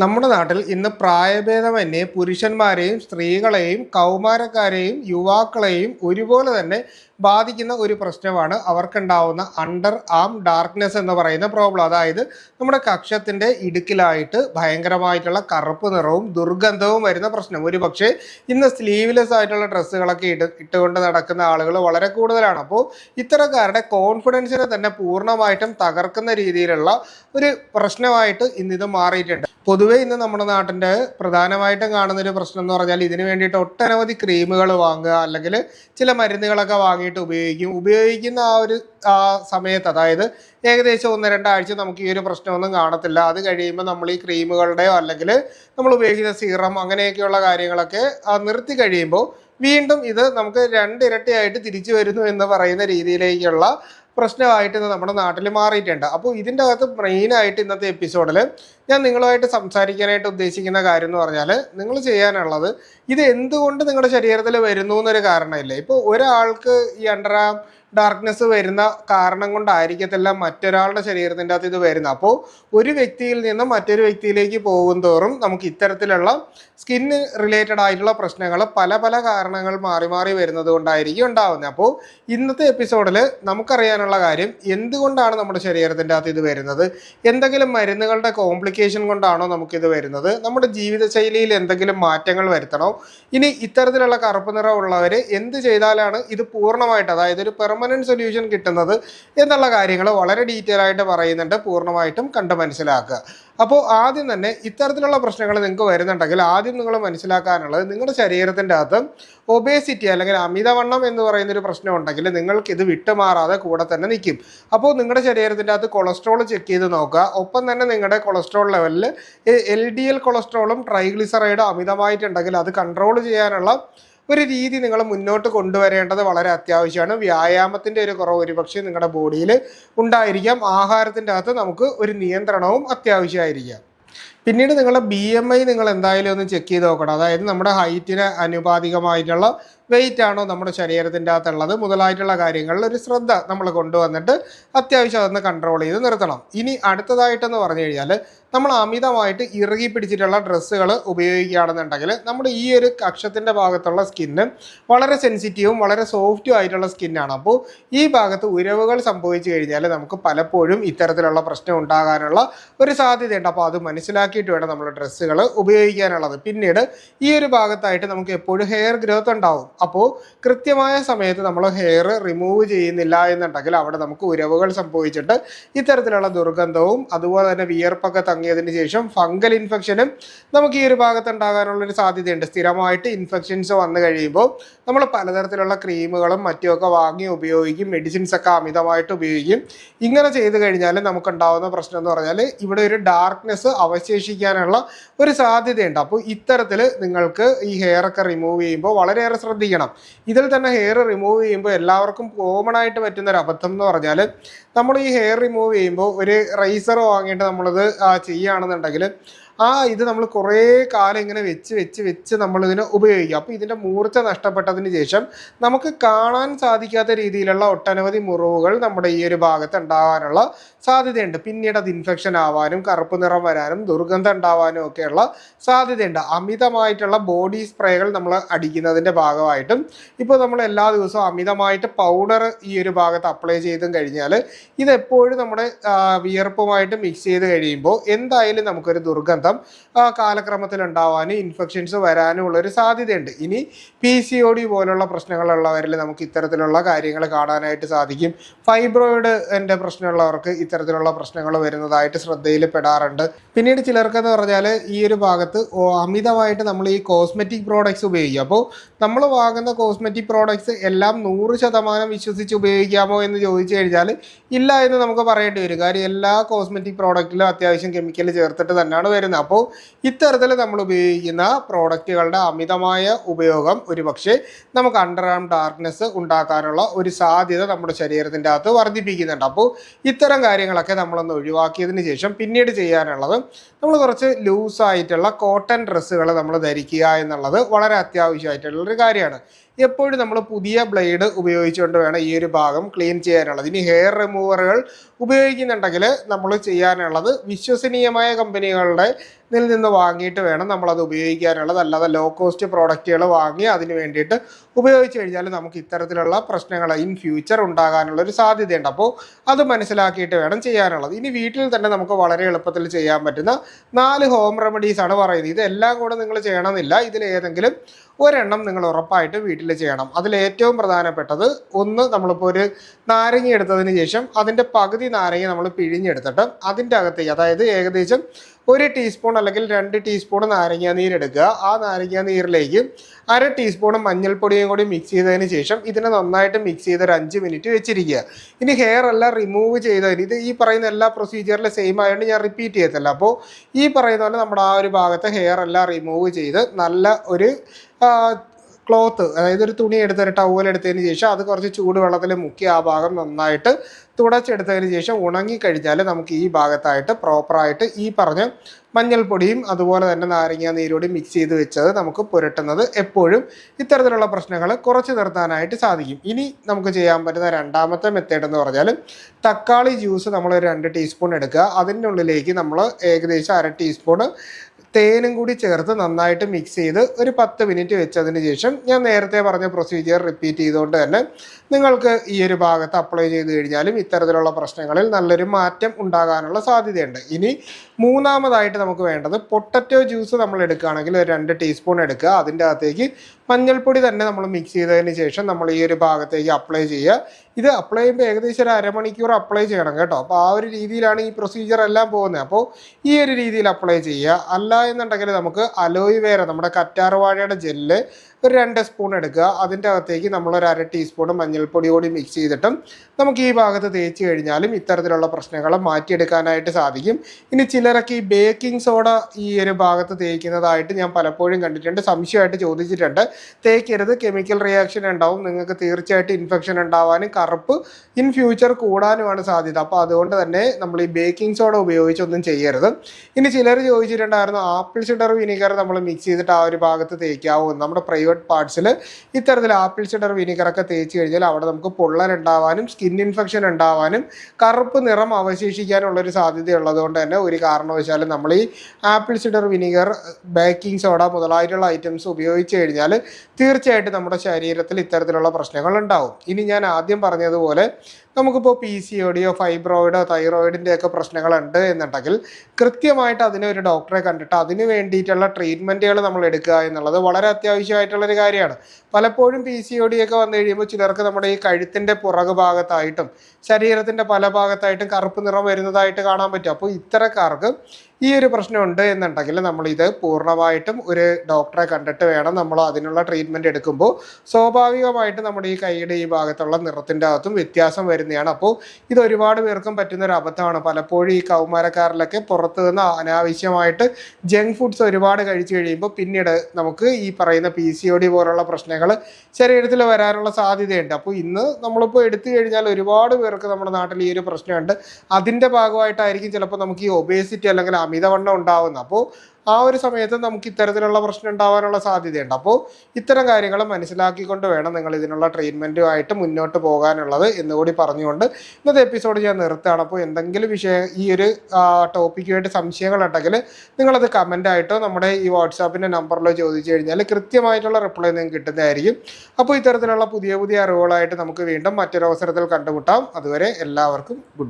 നമ്മുടെ നാട്ടിൽ ഇന്ന് പ്രായഭേദമന്യേ പുരുഷന്മാരെയും സ്ത്രീകളെയും കൗമാരക്കാരെയും യുവാക്കളെയും ഒരുപോലെ തന്നെ ബാധിക്കുന്ന ഒരു പ്രശ്നമാണ്. അവർക്കുണ്ടാവുന്ന അണ്ടർ ആം ഡാർക്ക്നെസ് എന്ന് പറയുന്ന പ്രോബ്ലം അതായത് നമ്മുടെ കക്ഷത്തിന്റെ ഇടുക്കിലായിട്ട് ഭയങ്കരമായിട്ടുള്ള കറുപ്പ് നിറവും ദുർഗന്ധവും വരുന്ന പ്രശ്നം. ഒരു പക്ഷേ ഇന്ന് സ്ലീവ്ലെസ് ആയിട്ടുള്ള ഡ്രസ്സുകളൊക്കെ ഇട്ട് ഇട്ടുകൊണ്ട് നടക്കുന്ന ആളുകൾ വളരെ കൂടുതലാണ്. അപ്പോൾ ഇത്തരക്കാരുടെ കോൺഫിഡൻസിനെ തന്നെ പൂർണമായിട്ടും തകർക്കുന്ന രീതിയിലുള്ള ഒരു പ്രശ്നമായിട്ട് ഇന്ന് ഇത് മാറിയിട്ടുണ്ട്. പൊതുവെ ഇന്ന് നമ്മുടെ നാട്ടിന്റെ പ്രധാനമായിട്ടും കാണുന്ന ഒരു പ്രശ്നം എന്ന് പറഞ്ഞാൽ ഇതിന് വേണ്ടിയിട്ട് ഒട്ടനവധി ക്രീമുകൾ വാങ്ങുക അല്ലെങ്കിൽ ചില മരുന്നുകളൊക്കെ വാങ്ങിയിട്ട് ഉപയോഗിക്കും. ഉപയോഗിക്കുന്ന ആ ഒരു ആ സമയത്ത് അതായത് ഏകദേശം ഒന്ന് രണ്ടാഴ്ച നമുക്ക് ഈ ഒരു പ്രശ്നമൊന്നും കാണത്തില്ല. അത് കഴിയുമ്പോൾ നമ്മൾ ഈ ക്രീമുകളുടെയോ അല്ലെങ്കിൽ നമ്മൾ ഉപയോഗിക്കുന്ന സീറം അങ്ങനെയൊക്കെയുള്ള കാര്യങ്ങളൊക്കെ നിർത്തി കഴിയുമ്പോൾ വീണ്ടും ഇത് നമുക്ക് രണ്ടിരട്ടിയായിട്ട് തിരിച്ചു വരുന്നു എന്ന് പറയുന്ന രീതിയിലേക്കുള്ള പ്രശ്നമായിട്ട് ഇന്ന് നമ്മുടെ നാട്ടിൽ മാറിയിട്ടുണ്ട്. അപ്പോൾ ഇതിന്റെ അകത്ത് മെയിനായിട്ട് ഇന്നത്തെ എപ്പിസോഡിൽ ഞാൻ നിങ്ങളുമായിട്ട് സംസാരിക്കാനായിട്ട് ഉദ്ദേശിക്കുന്ന കാര്യം എന്ന് പറഞ്ഞാൽ നിങ്ങൾ ചെയ്യാനുള്ളത് ഇത് എന്തുകൊണ്ട് നിങ്ങളുടെ ശരീരത്തിൽ വരുന്നു എന്നൊരു കാരണമില്ല. ഇപ്പോൾ ഒരാൾക്ക് ഈ അണ്ടറാം ഡാർക്ക്നെസ് വരുന്ന കാരണം കൊണ്ടായിരിക്കത്തില്ല മറ്റൊരാളുടെ ശരീരത്തിന്റെ അകത്ത് ഇത് വരുന്നത്. അപ്പോൾ ഒരു വ്യക്തിയിൽ നിന്ന് മറ്റൊരു വ്യക്തിയിലേക്ക് പോകും തോറും നമുക്ക് ഇത്തരത്തിലുള്ള സ്കിന്ന് റിലേറ്റഡ് ആയിട്ടുള്ള പ്രശ്നങ്ങൾ പല പല കാരണങ്ങൾ മാറി മാറി വരുന്നത് കൊണ്ടായിരിക്കും ഉണ്ടാവുന്നത്. അപ്പോൾ ഇന്നത്തെ എപ്പിസോഡിൽ നമുക്കറിയാനുള്ള കാര്യം എന്തുകൊണ്ടാണ് നമ്മുടെ ശരീരത്തിന്റെ അകത്ത് ഇത് വരുന്നത്? എന്തെങ്കിലും മരുന്നുകളുടെ കോംപ്ലിക്കേഷൻ കൊണ്ടാണോ നമുക്കിത് വരുന്നത്? നമ്മുടെ ജീവിതശൈലിയിൽ എന്തെങ്കിലും മാറ്റങ്ങൾ വരുത്തണോ? ഇനി ഇത്തരത്തിലുള്ള കറുപ്പ് നിറമുള്ളവർ എന്ത് ചെയ്താലാണ് ഇത് പൂർണമായിട്ട് അതായത് ഒരു പെർമനന്റ് സൊല്യൂഷൻ കിട്ടുന്നത് എന്നുള്ള കാര്യങ്ങൾ വളരെ ഡീറ്റെയിൽ ആയിട്ട് പറയുന്നുണ്ട് പൂർണമായിട്ടും കണ്ട് മനസ്സിലാക്കുക. അപ്പോൾ ആദ്യം തന്നെ ഇത്തരത്തിലുള്ള പ്രശ്നങ്ങൾ നിങ്ങൾക്ക് വരുന്നുണ്ടെങ്കിൽ ആദ്യം നിങ്ങൾ മനസ്സിലാക്കാനുള്ളത് നിങ്ങളുടെ ശരീരത്തിന്റെ അകത്ത് ഒബേസിറ്റി അല്ലെങ്കിൽ അമിതവണ്ണം എന്ന് പറയുന്ന ഒരു പ്രശ്നം ഉണ്ടെങ്കിൽ നിങ്ങൾക്ക് ഇത് വിട്ടുമാറാതെ കൂടെ തന്നെ നിൽക്കും. അപ്പോൾ നിങ്ങളുടെ ശരീരത്തിന്റെ അകത്ത് കൊളസ്ട്രോൾ ചെക്ക് ചെയ്ത് നോക്കുക. ഒപ്പം തന്നെ നിങ്ങളുടെ കൊളസ്ട്രോൾ ലെവലിൽ എൽ ഡി എൽ കൊളസ്ട്രോളും ട്രൈഗ്ലിസറൈഡും അമിതമായിട്ടുണ്ടെങ്കിൽ അത് കൺട്രോൾ ചെയ്യാനുള്ള ഒരു രീതി നിങ്ങൾ മുന്നോട്ട് കൊണ്ടുവരേണ്ടത് വളരെ അത്യാവശ്യമാണ്. വ്യായാമത്തിന്റെ ഒരു കുറവ് ഒരുപക്ഷെ നിങ്ങളുടെ ബോഡിയിൽ ഉണ്ടായിരിക്കാം. ആഹാരത്തിന്റെ അകത്ത് നമുക്ക് ഒരു നിയന്ത്രണവും അത്യാവശ്യമായിരിക്കാം. പിന്നീട് നിങ്ങളുടെ ബി എം ഐ നിങ്ങൾ എന്തായാലും ഒന്ന് ചെക്ക് ചെയ്ത് നോക്കണം. അതായത് നമ്മുടെ ഹൈറ്റിന് അനുപാതികമായിട്ടുള്ള വെയിറ്റ് ആണോ നമ്മുടെ ശരീരത്തിന്റെ അകത്തുള്ളത്? മുതലായിട്ടുള്ള കാര്യങ്ങളിൽ ഒരു ശ്രദ്ധ നമ്മൾ കൊണ്ടുവന്നിട്ട് അത്യാവശ്യം അതൊന്ന് കൺട്രോൾ ചെയ്ത് നിർത്തണം. ഇനി അടുത്തതായിട്ടെന്ന് പറഞ്ഞു കഴിഞ്ഞാൽ നമ്മൾ അമിതമായിട്ട് ഇറുകി പിടിച്ചിട്ടുള്ള ഡ്രസ്സുകൾ ഉപയോഗിക്കുകയാണെന്നുണ്ടെങ്കിൽ നമ്മുടെ ഈ ഒരു കക്ഷത്തിന്റെ ഭാഗത്തുള്ള സ്കിന്ന് വളരെ സെൻസിറ്റീവും വളരെ സോഫ്റ്റും ആയിട്ടുള്ള സ്കിന്നാണ് അപ്പോൾ ഈ ഭാഗത്ത് ഉരവുകൾ സംഭവിച്ചു കഴിഞ്ഞാൽ നമുക്ക് പലപ്പോഴും ഇത്തരത്തിലുള്ള പ്രശ്നം ഉണ്ടാകാനുള്ള ഒരു സാധ്യതയുണ്ട്. അപ്പോൾ അത് മനസ്സിലാക്കിയിട്ട് വേണം നമ്മൾ ഡ്രസ്സുകൾ ഉപയോഗിക്കാനുള്ളത്. പിന്നീട് ഈ ഒരു ഭാഗത്തായിട്ട് നമുക്ക് എപ്പോഴും ഹെയർ ഗ്രോത്ത് ഉണ്ടാവും. അപ്പോൾ കൃത്യമായ സമയത്ത് നമ്മൾ ഹെയർ റിമൂവ് ചെയ്യുന്നില്ല എന്നുണ്ടെങ്കിൽ അവിടെ നമുക്ക് ഉരവുകൾ സംഭവിച്ചിട്ട് ഇത്തരത്തിലുള്ള ദുർഗന്ധവും അതുപോലെ തന്നെ വിയർപ്പൊക്കെ തങ്ങിയതിന് ശേഷം ഫംഗൽ ഇൻഫെക്ഷനും നമുക്ക് ഈ ഒരു ഭാഗത്ത് ഉണ്ടാകാനുള്ളൊരു സാധ്യതയുണ്ട്. സ്ഥിരമായിട്ട് ഇൻഫെക്ഷൻസ് വന്നു കഴിയുമ്പോൾ നമ്മൾ പലതരത്തിലുള്ള ക്രീമുകളും മറ്റുമൊക്കെ വാങ്ങി ഉപയോഗിക്കും മെഡിസിൻസ് ഒക്കെ അമിതമായിട്ട് ഉപയോഗിക്കും. ഇങ്ങനെ ചെയ്തു കഴിഞ്ഞാൽ നമുക്കുണ്ടാവുന്ന പ്രശ്നം എന്ന് പറഞ്ഞാൽ ഇവിടെ ഒരു ഡാർക്ക്നെസ് അവശേഷിക്കാനുള്ള ഒരു സാധ്യതയുണ്ട്. അപ്പോൾ ഇത്തരത്തിൽ നിങ്ങൾക്ക് ഈ ഹെയർ ഒക്കെ റിമൂവ് ചെയ്യുമ്പോൾ വളരെയേറെ ശ്രദ്ധിക്കണം ഇതിൽ തന്നെ ഹെയർ റിമൂവ് ചെയ്യുമ്പോൾ എല്ലാവർക്കും കോമൺ ആയിട്ട് പറ്റുന്ന ഒരു അബദ്ധം എന്ന് പറഞ്ഞാൽ നമ്മൾ ഈ ഹെയർ റിമൂവ് ചെയ്യുമ്പോൾ ഒരു റൈസർ വാങ്ങിയിട്ട് നമ്മളത് ചെയ്യുകയാണെന്നുണ്ടെങ്കിൽ ആ ഇത് നമ്മൾ കുറേ കാലം ഇങ്ങനെ വെച്ച് വെച്ച് വെച്ച് നമ്മളിതിനെ ഉപയോഗിക്കുക അപ്പോൾ ഇതിന്റെ മൂർച്ച നഷ്ടപ്പെട്ടതിന് ശേഷം നമുക്ക് കാണാൻ സാധിക്കാത്ത രീതിയിലുള്ള ഒട്ടനവധി മുറിവുകൾ നമ്മുടെ ഈ ഒരു ഭാഗത്ത് ഉണ്ടാകാനുള്ള സാധ്യതയുണ്ട്. പിന്നീട് അത് ഇൻഫെക്ഷൻ ആവാനും കറുപ്പ് നിറം വരാനും ദുർഗന്ധം ഉണ്ടാവാനും ഒക്കെയുള്ള സാധ്യതയുണ്ട്. അമിതമായിട്ടുള്ള ബോഡി സ്പ്രേകൾ നമ്മൾ അടിക്കുന്നതിന്റെ ഭാഗമായിട്ടും ഇപ്പോൾ നമ്മൾ എല്ലാ ദിവസവും അമിതമായിട്ട് പൗഡർ ഈ ഒരു ഭാഗത്ത് അപ്ലൈ ചെയ്തും കഴിഞ്ഞാൽ ഇതെപ്പോഴും നമ്മുടെ വിയർപ്പുമായിട്ട് മിക്സ് ചെയ്ത് കഴിയുമ്പോൾ എന്തായാലും നമുക്കൊരു ദുർഗന്ധം ആ, കാലക്രമത്തിൽ ഉണ്ടാവാനും ഇൻഫെക്ഷൻസ് വരാനും ഉള്ളൊരു സാധ്യതയുണ്ട്. ഇനി പി സി ഒ ഡി പോലുള്ള പ്രശ്നങ്ങളുള്ളവരിൽ നമുക്ക് ഇത്തരത്തിലുള്ള കാര്യങ്ങൾ കാണാനായിട്ട് സാധിക്കും. ഫൈബ്രോയിഡ് എന്റെ പ്രശ്നമുള്ളവർക്ക് ഇത്തരത്തിലുള്ള പ്രശ്നങ്ങൾ വരുന്നതായിട്ട് ശ്രദ്ധയിൽ പെടാറുണ്ട്. പിന്നീട് ചിലർക്കെന്ന് പറഞ്ഞാൽ ഈ ഒരു ഭാഗത്ത് അമിതമായിട്ട് നമ്മൾ ഈ കോസ്മെറ്റിക് പ്രോഡക്ട്സ് ഉപയോഗിക്കും. അപ്പോൾ നമ്മൾ വാങ്ങുന്ന കോസ്മെറ്റിക് പ്രോഡക്ട്സ് എല്ലാം നൂറ് ശതമാനം വിശ്വസിച്ച് ഉപയോഗിക്കാമോ എന്ന് ചോദിച്ചു കഴിഞ്ഞാൽ ഇല്ല എന്ന് നമുക്ക് പറയേണ്ടി വരും. കാര്യം എല്ലാ കോസ്മെറ്റിക് പ്രോഡക്റ്റിലും അത്യാവശ്യം കെമിക്കൽ ചേർത്തിട്ട് തന്നെയാണ് വരുന്നത്. അപ്പോൾ ഇത്തരത്തിൽ നമ്മൾ ഉപയോഗിക്കുന്ന പ്രോഡക്റ്റുകളുടെ അമിതമായ ഉപയോഗം ഒരുപക്ഷെ നമുക്ക് അണ്ടർ ആം ഡാർക്ക്നെസ് ഉണ്ടാക്കാനുള്ള ഒരു സാധ്യത നമ്മുടെ ശരീരത്തിന്റെ അകത്ത് വർദ്ധിപ്പിക്കുന്നുണ്ട്. അപ്പോൾ ഇത്തരം കാര്യങ്ങളൊക്കെ നമ്മളൊന്ന് ഒഴിവാക്കിയതിന് ശേഷം പിന്നീട് ചെയ്യാനുള്ളത് നമ്മൾ കുറച്ച് ലൂസായിട്ടുള്ള കോട്ടൺ ഡ്രസ്സുകൾ നമ്മൾ ധരിക്കുക എന്നുള്ളത് വളരെ അത്യാവശ്യമായിട്ടുള്ളൊരു കാര്യമാണ്. എപ്പോഴും നമ്മൾ പുതിയ ബ്ലേഡ് ഉപയോഗിച്ചുകൊണ്ട് വേണം ഈ ഒരു ഭാഗം ക്ലീൻ ചെയ്യാനുള്ളത്. ഇനി ഹെയർ റിമൂവറുകൾ ഉപയോഗിക്കുന്നുണ്ടെങ്കിൽ നമ്മൾ ചെയ്യാനുള്ളത് വിശ്വസനീയമായ കമ്പനികളുടെ ഇതിൽ നിന്ന് വാങ്ങിയിട്ട് വേണം നമ്മളത് ഉപയോഗിക്കാനുള്ളത്. അല്ലാതെ ലോ കോസ്റ്റ് പ്രോഡക്റ്റുകൾ വാങ്ങി അതിന് വേണ്ടിയിട്ട് ഉപയോഗിച്ച് കഴിഞ്ഞാൽ നമുക്ക് ഇത്തരത്തിലുള്ള പ്രശ്നങ്ങൾ ഇൻ ഫ്യൂച്ചർ ഉണ്ടാകാനുള്ള ഒരു സാധ്യതയുണ്ട്. അപ്പോൾ അത് മനസ്സിലാക്കിയിട്ട് വേണം ചെയ്യാനുള്ളത്. ഇനി വീട്ടിൽ തന്നെ നമുക്ക് വളരെ എളുപ്പത്തിൽ ചെയ്യാൻ പറ്റുന്ന നാല് ഹോം റെമഡീസ് ആണ് പറയുന്നത്. ഇതെല്ലാം കൂടെ നിങ്ങൾ ചെയ്യണമെന്നില്ല. ഇതിൽ ഏതെങ്കിലും ഒരെണ്ണം നിങ്ങൾ ഉറപ്പായിട്ട് വീട്ടിൽ ചെയ്യണം. അതിൽ ഏറ്റവും പ്രധാനപ്പെട്ടത് ഒന്ന് നമ്മളിപ്പോൾ ഒരു നാരങ്ങ എടുത്തതിന് ശേഷം അതിന്റെ പകുതി നാരങ്ങ നമ്മൾ പിഴിഞ്ഞെടുത്തിട്ട് അതിന്റെ അകത്തേക്ക് അതായത് ഏകദേശം ഒരു ടീസ്പൂൺ അല്ലെങ്കിൽ രണ്ട് ടീസ്പൂൺ നാരങ്ങ നീരെടുക്കുക ആ നാരങ്ങ നീരിലേക്ക് അര ടീസ്പൂൺ മഞ്ഞൾപ്പൊടിയും കൂടി മിക്സ് ചെയ്തതിന് ശേഷം ഇതിനെ നന്നായിട്ട് മിക്സ് ചെയ്ത് ഒരു അഞ്ച് മിനിറ്റ് വെച്ചിരിക്കുക. ഇനി ഹെയർ എല്ലാം റിമൂവ് ചെയ്തതിന് ഇത് ഈ പറയുന്ന എല്ലാ പ്രൊസീജിയറിലും സെയിം ആയതുകൊണ്ട് ഞാൻ റിപ്പീറ്റ് ചെയ്യത്തില്ല. അപ്പോൾ ഈ പറയുന്ന പോലെ നമ്മുടെ ആ ഒരു ഭാഗത്തെ ഹെയർ എല്ലാം റിമൂവ് ചെയ്ത് നല്ല ഒരു ക്ലോത്ത് അതായത് ഒരു തുണി എടുത്ത് ഒരു ടവൽ എടുത്തതിന് ശേഷം അത് കുറച്ച് ചൂടുവെള്ളത്തിൽ മുക്കി ആ ഭാഗം നന്നായിട്ട് തുടച്ചെടുത്തതിന് ശേഷം ഉണങ്ങിക്കഴിഞ്ഞാൽ നമുക്ക് ഈ ഭാഗത്തായിട്ട് പ്രോപ്പറായിട്ട് ഈ പറഞ്ഞ മഞ്ഞൾപ്പൊടിയും അതുപോലെ തന്നെ നാരങ്ങ നീരോടി മിക്സ് ചെയ്ത് വെച്ചത് നമുക്ക് പുരട്ടുന്നത് എപ്പോഴും ഇത്തരത്തിലുള്ള പ്രശ്നങ്ങൾ കുറച്ച് നിർത്താനായിട്ട് സാധിക്കും. ഇനി നമുക്ക് ചെയ്യാൻ പറ്റുന്ന രണ്ടാമത്തെ മെത്തേഡ് എന്ന് പറഞ്ഞാൽ തക്കാളി ജ്യൂസ് നമ്മൾ രണ്ട് ടീസ്പൂൺ എടുക്കുക. അതിന്റെ ഉള്ളിലേക്ക് നമ്മൾ ഏകദേശം അര ടീസ്പൂൺ തേനും കൂടി ചേർത്ത് നന്നായിട്ട് മിക്സ് ചെയ്ത് ഒരു പത്ത് മിനിറ്റ് വെച്ചതിന് ശേഷം ഞാൻ നേരത്തെ പറഞ്ഞ പ്രൊസീജിയർ റിപ്പീറ്റ് ചെയ്തുകൊണ്ട് തന്നെ നിങ്ങൾക്ക് ഈ ഒരു ഭാഗത്ത് അപ്ലൈ ചെയ്ത് കഴിഞ്ഞാലും ഇത്തരത്തിലുള്ള പ്രശ്നങ്ങളിൽ നല്ലൊരു മാറ്റം ഉണ്ടാകാനുള്ള സാധ്യതയുണ്ട്. ഇനി മൂന്നാമതായിട്ട് നമുക്ക് വേണ്ടത് പൊട്ടറ്റോ ജ്യൂസ് നമ്മൾ എടുക്കുകയാണെങ്കിൽ ഒരു രണ്ട് ടീസ്പൂൺ എടുക്കുക. അതിന്റെ അകത്തേക്ക് മഞ്ഞൾപ്പൊടി തന്നെ നമ്മൾ മിക്സ് ചെയ്തതിന് ശേഷം നമ്മൾ ഈ ഒരു ഭാഗത്തേക്ക് അപ്ലൈ ചെയ്യുക. ഇത് അപ്ലൈ ചെയ്യുമ്പോൾ ഏകദേശം ഒരു അരമണിക്കൂർ അപ്ലൈ ചെയ്യണം കേട്ടോ. അപ്പോൾ ആ ഒരു രീതിയിലാണ് ഈ പ്രൊസീജിയർ എല്ലാം പോകുന്നത്. അപ്പോൾ ഈ ഒരു രീതിയിൽ അപ്ലൈ ചെയ്യുക. അല്ല എന്നുണ്ടെങ്കിൽ നമുക്ക് അലോയ് വേര നമ്മുടെ കറ്റാർവാഴയുടെ ജെല്ല് ഒരു രണ്ട് സ്പൂൺ എടുക്കുക. അതിന്റെ അകത്തേക്ക് നമ്മൾ ഒരു അര ടീസ്പൂൺ മഞ്ഞൾപ്പൊടി കൂടി മിക്സ് ചെയ്തിട്ടും നമുക്ക് ഈ ഭാഗത്ത് തേച്ച് കഴിഞ്ഞാലും ഇത്തരത്തിലുള്ള പ്രശ്നങ്ങൾ മാറ്റിയെടുക്കാനായിട്ട് സാധിക്കും. ഇനി ചിലരൊക്കെ ഈ ബേക്കിംഗ് സോഡ ഈ ഒരു ഭാഗത്ത് തേക്കുന്നതായിട്ട് ഞാൻ പലപ്പോഴും കണ്ടിട്ടുണ്ട് സംശയമായിട്ട് ചോദിച്ചിട്ടുണ്ട്. തേക്കരുത് കെമിക്കൽ റിയാക്ഷൻ ഉണ്ടാവും. നിങ്ങൾക്ക് തീർച്ചയായിട്ടും ഇൻഫെക്ഷൻ ഉണ്ടാവാനും കറുപ്പ് ഇൻ ഫ്യൂച്ചർ കൂടാനുമാണ് സാധ്യത. അപ്പോൾ അതുകൊണ്ട് തന്നെ നമ്മൾ ഈ ബേക്കിംഗ് സോഡ ഉപയോഗിച്ചൊന്നും ചെയ്യരുത്. ഇനി ചിലർ ചോദിച്ചിട്ടുണ്ടായിരുന്നു ആപ്പിൾ സിഡർ വിനീഗർ നമ്മൾ മിക്സ് ചെയ്തിട്ട് ആ ഒരു ഭാഗത്ത് തേക്കാവും നമ്മുടെ പ്രൈവറ്റ് പാർട്സിൽ ഇത്തരത്തിൽ ആപ്പിൾ സിഡർ വിനീഗറൊക്കെ തേച്ച് കഴിഞ്ഞാൽ അവിടെ നമുക്ക് പൊള്ളൽ ഉണ്ടാവാനും സ്കിൻ ഇൻഫെക്ഷൻ ഉണ്ടാവാനും കറുപ്പ് നിറം അവശേഷിക്കാനുള്ളൊരു സാധ്യത ഉള്ളതുകൊണ്ട് തന്നെ ഒരു കാരണവശാലും നമ്മൾ ഈ apple cider vinegar baking soda മുതലായിട്ടുള്ള items ഉപയോഗിച്ച് കഴിഞ്ഞാൽ തീർച്ചയായിട്ടും നമ്മുടെ ശരീരത്തിൽ ഇത്തരത്തിലുള്ള പ്രശ്നങ്ങൾ ഉണ്ടാവും. ഇനി ഞാൻ ആദ്യം പറഞ്ഞതുപോലെ നമുക്കിപ്പോൾ പി സി ഒടിയോ ഫൈബ്രോയിഡോ തൈറോയിഡിന്റെ ഒക്കെ പ്രശ്നങ്ങളുണ്ട് എന്നുണ്ടെങ്കിൽ കൃത്യമായിട്ട് അതിനെ ഒരു ഡോക്ടറെ കണ്ടിട്ട് അതിന് വേണ്ടിയിട്ടുള്ള ട്രീറ്റ്മെന്റുകൾ നമ്മൾ എടുക്കുക എന്നുള്ളത് വളരെ അത്യാവശ്യമായിട്ടുള്ളൊരു കാര്യമാണ്. പലപ്പോഴും പി സി ഒ ഡി ഒക്കെ വന്നു കഴിയുമ്പോൾ ചിലർക്ക് നമ്മുടെ ഈ കഴുത്തിന്റെ പുറകു ഭാഗത്തായിട്ടും ശരീരത്തിന്റെ പല ഭാഗത്തായിട്ടും കറുപ്പ് നിറം വരുന്നതായിട്ട് കാണാൻ പറ്റും. അപ്പോൾ ഇത്തരക്കാർക്ക് ഈ ഒരു പ്രശ്നമുണ്ട് എന്നുണ്ടെങ്കിൽ നമ്മൾ ഇത് പൂർണമായിട്ടും ഒരു ഡോക്ടറെ കണ്ടിട്ട് വേണം നമ്മൾ അതിനുള്ള ട്രീറ്റ്മെന്റ് എടുക്കുമ്പോൾ. സ്വാഭാവികമായിട്ട് നമ്മുടെ ഈ കൈയുടെ ഈ ഭാഗത്തുള്ള നിറത്തിന്റെ അകത്തും വ്യത്യാസം വരുന്നതാണ്. അപ്പോൾ ഇത് ഒരുപാട് പേർക്കും പറ്റുന്ന ഒരു അബദ്ധമാണ്. പലപ്പോഴും ഈ കൗമാരക്കാരിലൊക്കെ പുറത്തു നിന്ന് അനാവശ്യമായിട്ട് ജങ്ക് ഫുഡ്സ് ഒരുപാട് കഴിച്ചു കഴിയുമ്പോൾ പിന്നീട് നമുക്ക് ഈ പറയുന്ന പി സി ഒ ഡി പോലുള്ള പ്രശ്നങ്ങൾ ശരീരത്തിൽ വരാനുള്ള സാധ്യതയുണ്ട്. അപ്പോൾ ഇന്ന് നമ്മളിപ്പോൾ എടുത്തു കഴിഞ്ഞാൽ ഒരുപാട് പേർക്ക് നമ്മുടെ നാട്ടിൽ ഈ ഒരു പ്രശ്നമുണ്ട്. അതിന്റെ ഭാഗമായിട്ടായിരിക്കും ചിലപ്പോൾ നമുക്ക് ഈ ഒബേസിറ്റി അല്ലെങ്കിൽ അമിതവണ്ണം ഉണ്ടാവുന്ന. അപ്പോൾ ആ ഒരു സമയത്ത് നമുക്ക് ഇത്തരത്തിലുള്ള പ്രശ്നം ഉണ്ടാവാനുള്ള സാധ്യതയുണ്ട്. അപ്പോൾ ഇത്തരം കാര്യങ്ങൾ മനസ്സിലാക്കിക്കൊണ്ട് വേണം നിങ്ങൾ ഇതിനുള്ള ട്രീറ്റ്മെന്റുമായിട്ട് മുന്നോട്ട് പോകാനുള്ളത് എന്നുകൂടി പറഞ്ഞുകൊണ്ട് ഇന്നത്തെ എപ്പിസോഡ് ഞാൻ നിർത്തുകയാണ്. അപ്പോൾ എന്തെങ്കിലും വിഷയം ഈ ഒരു ടോപ്പിക്കുമായിട്ട് സംശയങ്ങളുണ്ടെങ്കിൽ നിങ്ങളത് കമന്റായിട്ടോ നമ്മുടെ ഈ വാട്സാപ്പിന്റെ നമ്പറിലോ ചോദിച്ചു കഴിഞ്ഞാൽ കൃത്യമായിട്ടുള്ള റിപ്ലൈ നിങ്ങൾക്ക് കിട്ടുന്നതായിരിക്കും. അപ്പോൾ ഇത്തരത്തിലുള്ള പുതിയ പുതിയ അറിവുകളായിട്ട് നമുക്ക് വീണ്ടും മറ്റൊരവസരത്തിൽ കണ്ടുമുട്ടാം. അതുവരെ എല്ലാവർക്കും ഗുഡ്